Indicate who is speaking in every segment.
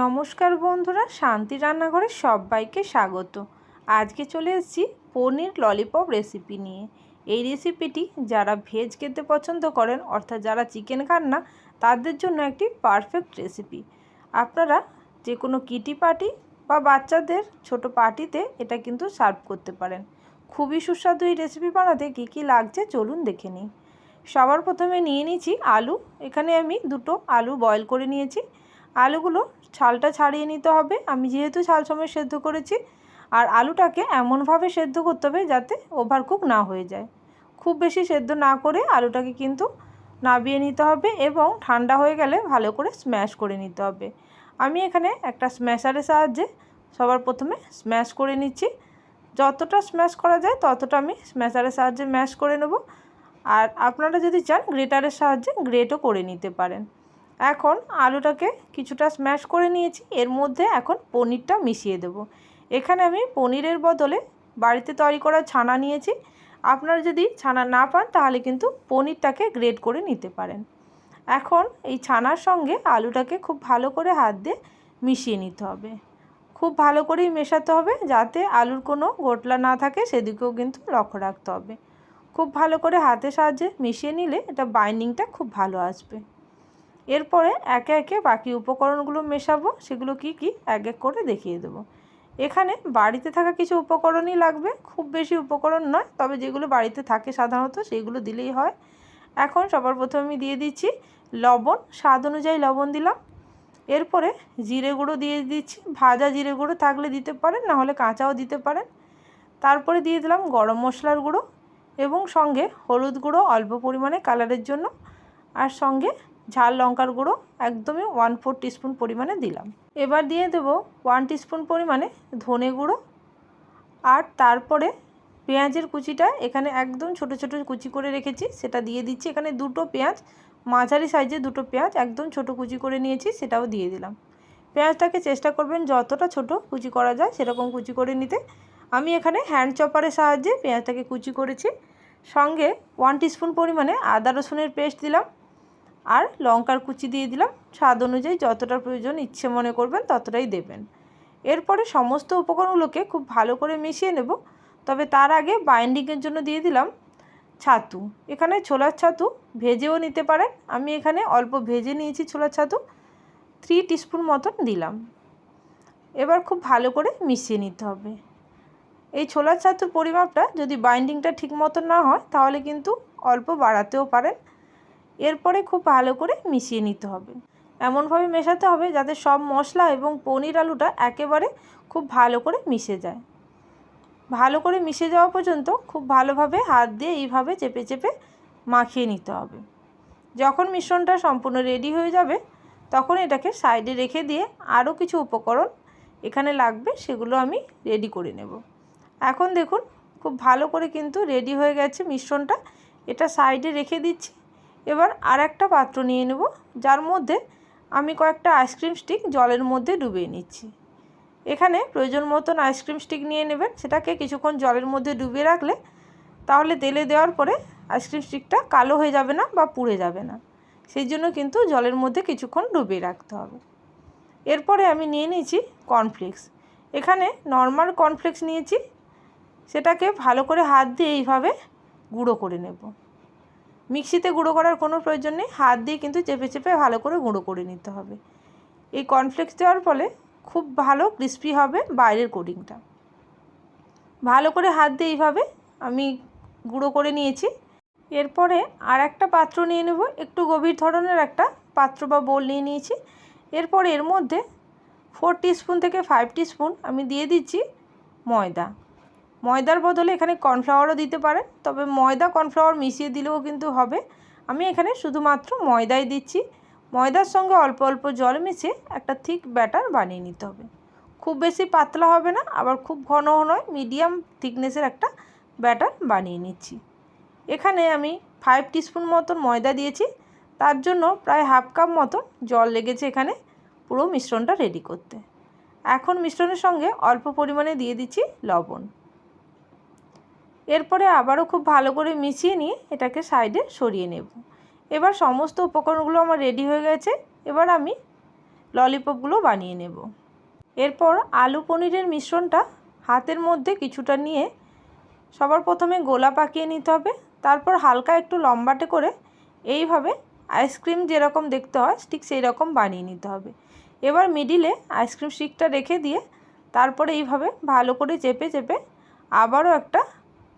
Speaker 1: নমস্কার বন্ধুরা, শান্তি রান্নাঘরে সবাইকে স্বাগত। আজকে চলে এসেছি পনির ললিপপ রেসিপি নিয়ে। এই রেসিপিটি যারা ভেজ খেতে পছন্দ করেন, অর্থাৎ যারা চিকেন খান না, তাদের জন্য একটি পারফেক্ট রেসিপি আপনারা যে কোনো কিটি পার্টি বা বাচ্চাদের ছোট পার্টিতে এটা কিন্তু সার্ভ করতে পারেন। খুবই সুস্বাদু এই রেসিপি বানাতে কী কী লাগছে চলুন দেখে নিই। সবার প্রথমে নিয়ে নিয়েছি আলু। এখানে আমি দুটো আলু বয়েল করে নিয়েছি। আলুগুলো ছালটা ছাড়িয়ে নিতে হবে। আমি যেহেতু ছাল সময় সেদ্ধ করেছি, আর আলুটাকে এমনভাবে সেদ্ধ করতে হবে যাতে ওভারকুক না হয়ে যায়। খুব বেশি সেদ্ধ না করে আলুটাকে কিন্তু নাবিয়ে নিতে হবে এবং ঠান্ডা হয়ে গেলে ভালো করে স্ম্যাশ করে নিতে হবে। আমি এখানে একটা স্ম্যাশারের সাহায্যে সবার প্রথমে স্ম্যাশ করে নিচ্ছি। যতটা স্ম্যাশ করা যায় ততটা আমি স্ম্যাশারের সাহায্যে ম্যাশ করে নেব। আর আপনারা যদি চান গ্রেটারের সাহায্যে গ্রেটও করে নিতে পারেন। এখন আলুটাকে কিছুটা স্ম্যাশ করে নিয়েছি। এর মধ্যে এখন পনিরটা মিশিয়ে দেব। এখানে আমি পনিরের বদলে বাড়িতে তৈরি করা ছানা নিয়েছি। আপনারা যদি ছানা না পান, তাহলে কিন্তু পনিরটাকে গ্রেড করে নিতে পারেন। এখন এই ছানার সঙ্গে আলুটাকে খুব ভালো করে হাত দিয়ে মিশিয়ে নিতে হবে। খুব ভালো করেই মেশাতে হবে যাতে আলুর কোনো গোটলা না থাকে, সেদিকেও কিন্তু লক্ষ্য রাখতে হবে। খুব ভালো করে হাতের সাহায্যে মিশিয়ে নিলে এটা বাইন্ডিংটা খুব ভালো আসবে। এরপরে একে একে বাকি উপকরণগুলো মেশাবো, সেগুলো কি কি, এক এক করে দেখিয়ে দেবো। এখানে বাড়িতে থাকা কিছু উপকরণই লাগবে, খুব বেশি উপকরণ নয়, তবে যেগুলো বাড়িতে থাকে সাধারণত সেইগুলো দিলেই হয়। এখন সবার প্রথমে আমি দিয়ে দিচ্ছি লবণ, স্বাদ অনুযায়ী লবণ দিলাম। এরপরে জিরে গুঁড়ো দিয়ে দিচ্ছি, ভাজা জিরে গুঁড়ো থাকলে দিতে পারেন, না হলে কাঁচাও দিতে পারেন। তারপরে দিয়ে দিলাম গরম মশলার গুঁড়ো এবং সঙ্গে হলুদ গুঁড়ো অল্প পরিমাণে কালারের জন্য, আর সঙ্গে ঝাল লঙ্কার গুঁড়ো একদমই ওয়ান ফোর টিস্পুন পরিমাণে দিলাম। এবার দিয়ে দেবো ওয়ান টিস্পুন পরিমাণে ধনে গুঁড়ো আর তারপরে পেঁয়াজের কুচিটা এখানে একদম ছোট ছোট কুচি করে রেখেছি, সেটা দিয়ে দিচ্ছি। এখানে দুটো পেঁয়াজ, মাঝারি সাইজে দুটো পেঁয়াজ, একদম ছোট কুচি করে নিয়েছি, সেটাও দিয়ে দিলাম। পেঁয়াজটাকে চেষ্টা করবেন যতটা ছোট কুচি করা যায় সেরকম কুচি করে নিতে। আমি এখানে হ্যান্ড চপারের সাহায্যে পেঁয়াজটাকে কুচি করেছি। সঙ্গে ওয়ান টিস্পুন পরিমাণে আদা রসুনের পেস্ট দিলাম। আর লঙ্কার কুচি দিয়ে দিলাম। স্বাদ অনুযায়ী যতটা প্রয়োজন ইচ্ছে মনে করবেন ততটাই দেবেন। এরপরে সমস্ত উপকরণগুলোকে খুব ভালো করে মিশিয়ে নেব। তবে তার আগে বাইন্ডিংয়ের জন্য দিয়ে দিলাম ছাতু। এখানে ছোলার ছাতু ভেজেও নিতে পারেন। আমি এখানে অল্প ভেজে নিয়েছি ছোলার ছাতু। থ্রি টিস্পুন মতন দিলাম। এবার খুব ভালো করে মিশিয়ে নিতে হবে। এই ছোলার ছাতুর পরিমাপটা যদি বাইন্ডিংটা ঠিক মতো না হয়, তাহলে কিন্তু অল্প বাড়াতেও পারেন। এরপরে খুব ভালো করে মিশিয়ে নিতে হবে। এমনভাবে মেশাতে হবে যাতে সব মশলা এবং পনির আলুটা একেবারে খুব ভালো করে মিশে যায়। ভালো করে মিশে যাওয়া পর্যন্ত খুব ভালোভাবে হাত দিয়ে এইভাবে চেপে চেপে মাখিয়ে নিতে হবে। যখন মিশ্রণটা সম্পূর্ণ রেডি হয়ে যাবে, তখন এটাকে সাইডে রেখে দিয়ে আরও কিছু উপকরণ এখানে লাগবে, সেগুলো আমি রেডি করে নেব। এখন দেখুন, খুব ভালো করে কিন্তু রেডি হয়ে গেছে মিশ্রণটা। এটা সাইডে রেখে দিচ্ছি। এবার আর একটা পাত্র নিয়ে নেব, যার মধ্যে আমি কয়েকটা আইসক্রিম স্টিক জলের মধ্যে ডুবিয়ে নিচ্ছি। এখানে প্রয়োজন মতন আইসক্রিম স্টিক নিয়ে নেবেন, সেটাকে কিছুক্ষণ জলের মধ্যে ডুবিয়ে রাখলে তাহলে তেলে দেওয়ার পরে আইসক্রিম স্টিকটা কালো হয়ে যাবে না বা পুড়ে যাবে না। সেই জন্য কিন্তু জলের মধ্যে কিছুক্ষণ ডুবিয়ে রাখতে হবে। এরপরে আমি নিয়ে নিয়েছি কর্নফ্লেক্স। এখানে নর্মাল কর্নফ্লেক্স নিয়েছি, সেটাকে ভালো করে হাত দিয়ে এইভাবে গুঁড়ো করে নেব। মিক্সিতে গুঁড়ো করার কোনো প্রয়োজন নেই। হাত দিয়ে কিন্তু চেপে চেপে ভালো করে গুঁড়ো করে নিতে হবে। এই কর্নফ্লেক্স দেওয়ার ফলে খুব ভালো ক্রিস্পি হবে বাইরের কোডিংটা ভালো করে হাত দিয়ে এইভাবে আমি গুঁড়ো করে নিয়েছি। এরপরে আর একটা পাত্র নিয়ে নেব। একটু গভীর ধরনের একটা পাত্র বা বোল নিয়ে নিয়েছি। এরপর এর মধ্যে ফোর টিস্পুন থেকে ফাইভ টিস্পুন আমি দিয়ে দিচ্ছি ময়দা। ময়দার বদলে এখানে কর্নফ্লাওয়ারও দিতে পারেন, তবে ময়দা কর্নফ্লাওয়ার মিশিয়ে দিলেও কিন্তু হবে। আমি এখানে শুধুমাত্র ময়দাই দিচ্ছি। ময়দার সঙ্গে অল্প অল্প জল মিশিয়ে একটা থিক ব্যাটার বানিয়ে নিতে হবে। খুব বেশি পাতলা হবে না, আবার খুব ঘনও নয়, মিডিয়াম থিকনেসের একটা ব্যাটার বানিয়ে নিচ্ছি। এখানে আমি ফাইভ টিস্পুন মতন ময়দা দিয়েছি, তার জন্য প্রায় হাফ কাপ মতন জল লেগেছে এখানে পুরো মিশ্রণটা রেডি করতে। এখন মিশ্রণের সঙ্গে অল্প পরিমাণে দিয়ে দিচ্ছি লবণ। এরপরে আবারও খুব ভালো করে মিশিয়ে নিয়ে এটাকে সাইডে সরিয়ে নেব। এবার সমস্ত উপকরণগুলো আমার রেডি হয়ে গেছে। এবার আমি ললিপপগুলো বানিয়ে নেব। এরপর আলু পনিরের মিশ্রণটা হাতের মধ্যে কিছুটা নিয়ে সবার প্রথমে গোলা পাকিয়ে নিতে হবে। তারপর হালকা একটু লম্বাটে করে এইভাবে আইসক্রিম যেরকম দেখতে হয়, ঠিক সেই রকম বানিয়ে নিতে হবে। এবার মিডিলে আইসক্রিম স্টিকটা রেখে দিয়ে তারপরে এইভাবে ভালো করে চেপে চেপে আবারও একটা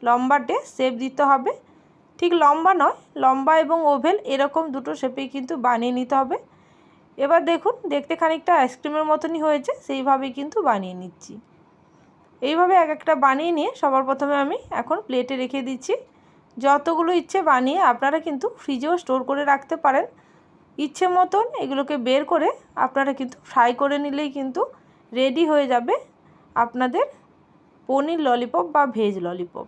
Speaker 1: লম্বাটে শেপ দিতে হবে। ঠিক লম্বা নয়, লম্বা এবং ওভেল এরকম দুটো শেপেই কিন্তু বানিয়ে নিতে হবে। এবার দেখুন, দেখতে খানিকটা আইসক্রিমের মতনই হয়েছে, সেইভাবেই কিন্তু বানিয়ে নিচ্ছি। এইভাবে এক একটা বানিয়ে নিয়ে সবার প্রথমে আমি এখন প্লেটে রেখে দিচ্ছি। যতগুলো ইচ্ছে বানিয়ে আপনারা কিন্তু ফ্রিজেও স্টোর করে রাখতে পারেন। ইচ্ছে মতন এগুলোকে বের করে আপনারা কিন্তু ফ্রাই করে নিলেই কিন্তু রেডি হয়ে যাবে আপনাদের পনির ললিপপ বা ভেজ ললিপপ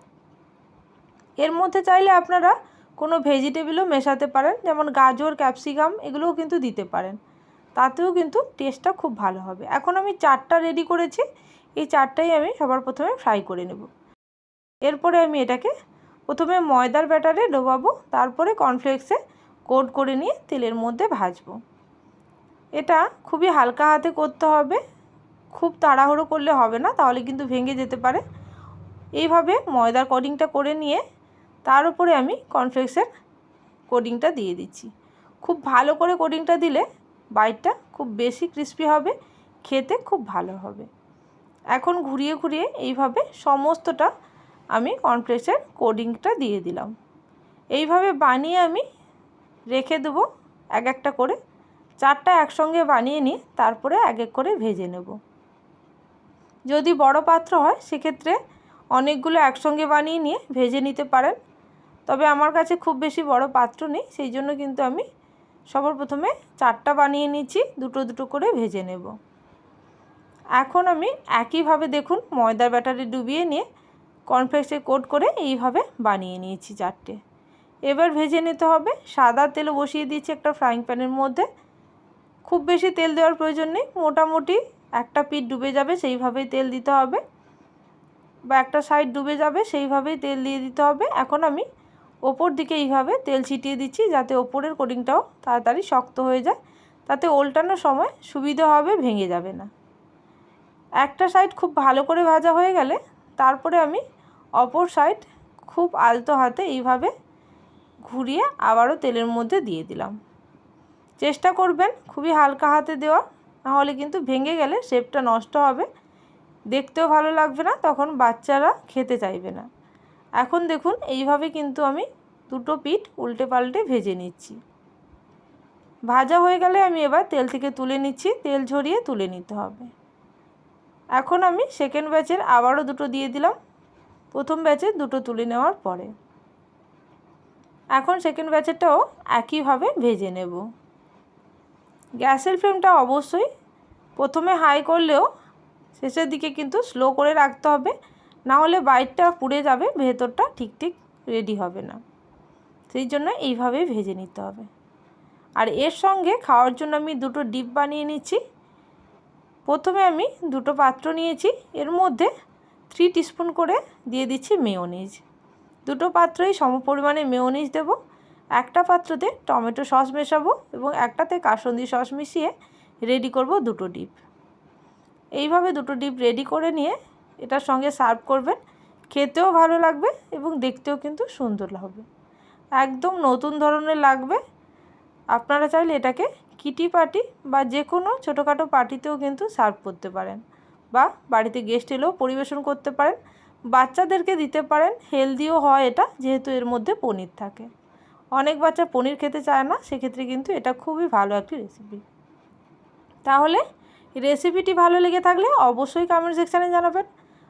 Speaker 1: এর মধ্যে চাইলে আপনারা কোনো ভেজিটেবলও মেশাতে পারেন, যেমন গাজর, ক্যাপসিকাম এগুলোও কিন্তু দিতে পারেন। তাতেও কিন্তু টেস্টটা খুব ভালো হবে। এখন আমি চারটা রেডি করেছি, এই চারটাই আমি সবার প্রথমে ফ্রাই করে নেব। এরপরে আমি এটাকে প্রথমে ময়দার ব্যাটারে ডোবাবো, তারপরে কর্নফ্লেক্সে কোট করে নিয়ে তেলের মধ্যে ভাজবো। এটা খুবই হালকা হাতে করতে হবে, খুব তাড়াহুড়ো করলে হবে না, তাহলে কিন্তু ভেঙে যেতে পারে। এইভাবে ময়দার কোডিংটা করে নিয়ে তার উপরে আমি কর্নফ্লেক্সের কোডিংটা দিয়ে দিচ্ছি। খুব ভালো করে কোডিংটা দিলে বাইটটা খুব বেশি ক্রিস্পি হবে, খেতে খুব ভালো হবে। এখন ঘুরিয়ে ঘুরিয়ে এইভাবে সমস্তটা আমি কর্নফ্লেক্সের কোডিংটা দিয়ে দিলাম। এইভাবে বানিয়ে আমি রেখে দেবো, এক একটা করে। চারটা একসঙ্গে বানিয়ে নিয়ে তারপরে এক এক করে ভেজে নেব। যদি বড় পাত্র হয়, সেক্ষেত্রে অনেকগুলো একসঙ্গে বানিয়ে নিয়ে ভেজে নিতে পারেন। তবে আমার কাছে খুব বেশি বড় পাত্র নেই, সেই জন্য কিন্তু আমি সবার প্রথমে চারটা বানিয়ে নিচ্ছি, দুটো দুটো করে ভেজে নেব। এখন আমি একইভাবে দেখুন ময়দার ব্যাটারে ডুবিয়ে নিয়ে কর্নফ্লেক্সে কোট করে এইভাবে বানিয়ে নিয়েছি চারটে। এবার ভেজে নিতে হবে, সাদা তেল বসিয়ে দিয়েছি একটা ফ্রাইং প্যানের মধ্যে। খুব বেশি তেল দেওয়ার প্রয়োজন নেই, মোটামুটি একটা পিঠ ডুবে যাবে, সেইভাবেই তেল দিতে হবে। বা একটা সাইড ডুবে যাবে, সেইভাবেই তেল দিয়ে দিতে হবে। এখন আমি ওপর দিকে এইভাবে তেল ছিটিয়ে দিচ্ছি যাতে ওপরের কোটিংটাও তাড়াতাড়ি শক্ত হয়ে যায়। তাতে ওল্টানোর সময় সুবিধা হবে, ভেঙে যাবে না। একটা সাইড খুব ভালো করে ভাজা হয়ে গেলে তারপরে আমি অপর সাইড খুব আলতো হাতে এইভাবে ঘুরিয়ে আবারও তেলের মধ্যে দিয়ে দিলাম। চেষ্টা করবেন খুবই হালকা হাতে দেওয়ার নাহলে কিন্তু ভেঙে গেলে শেপটা নষ্ট হবে। দেখতেও ভালো লাগবে না, তখন বাচ্চারা খেতে চাইবে না। এখন দেখুন, এইভাবে কিন্তু আমি দুটো পিঠ উল্টে পাল্টে ভেজে নিচ্ছি। ভাজা হয়ে গেলে আমি এবার তেল থেকে তুলে নিচ্ছি, তেল ঝরিয়ে তুলে নিতে হবে। এখন আমি সেকেন্ড ব্যাচের আবারও দুটো দিয়ে দিলাম। প্রথম ব্যাচের দুটো তুলে নেওয়ার পরে। এখন সেকেন্ড ব্যাচেরটাও একইভাবে ভেজে নেব। গ্যাসের ফ্লেমটা অবশ্যই প্রথমে হাই করলেও শেষের দিকে কিন্তু স্লো করে রাখতে হবে। না হলে বাইটটা পুড়ে যাবে, ভেতরটা ঠিক ঠিক রেডি হবে না। সেই জন্য এইভাবেই ভেজে নিতে হবে। আর এর সঙ্গে খাওয়ার জন্য আমি দুটো ডিপ বানিয়ে নিচ্ছি। প্রথমে আমি দুটো পাত্র নিয়েছি, এর মধ্যে থ্রি টিস্পুন করে দিয়ে দিচ্ছি মেয়োনিজ দুটো পাত্রই সম পরিমাণে মেয়োনিজ দেবো, একটা পাত্রতে টমেটো সস মেশাবো এবং একটাতে কাসন্দি সস মিশিয়ে রেডি করব দুটো ডিপ। এইভাবে দুটো ডিপ রেডি করে নিয়ে এটার সঙ্গে সার্ভ করবেন। খেতেও ভালো লাগবে এবং দেখতেও কিন্তু সুন্দর হবে একদম নতুন ধরনের লাগবে। আপনারা চাইলে এটাকে কিটি পার্টি বা যে কোনো ছোটোখাটো পার্টিতেও কিন্তু সার্ভ করতে পারেন বা বাড়িতে গেস্ট এলেও পরিবেশন করতে পারেন। বাচ্চাদেরকে দিতে পারেন, হেলদিও হয় এটা, যেহেতু এর মধ্যে পনির থাকে। অনেক বাচ্চা পনির খেতে চায় না, সেক্ষেত্রে কিন্তু এটা খুবই ভালো একটি রেসিপি তাহলে রেসিপিটি ভালো লেগে থাকলে অবশ্যই কমেন্ট সেকশানে জানাবেন।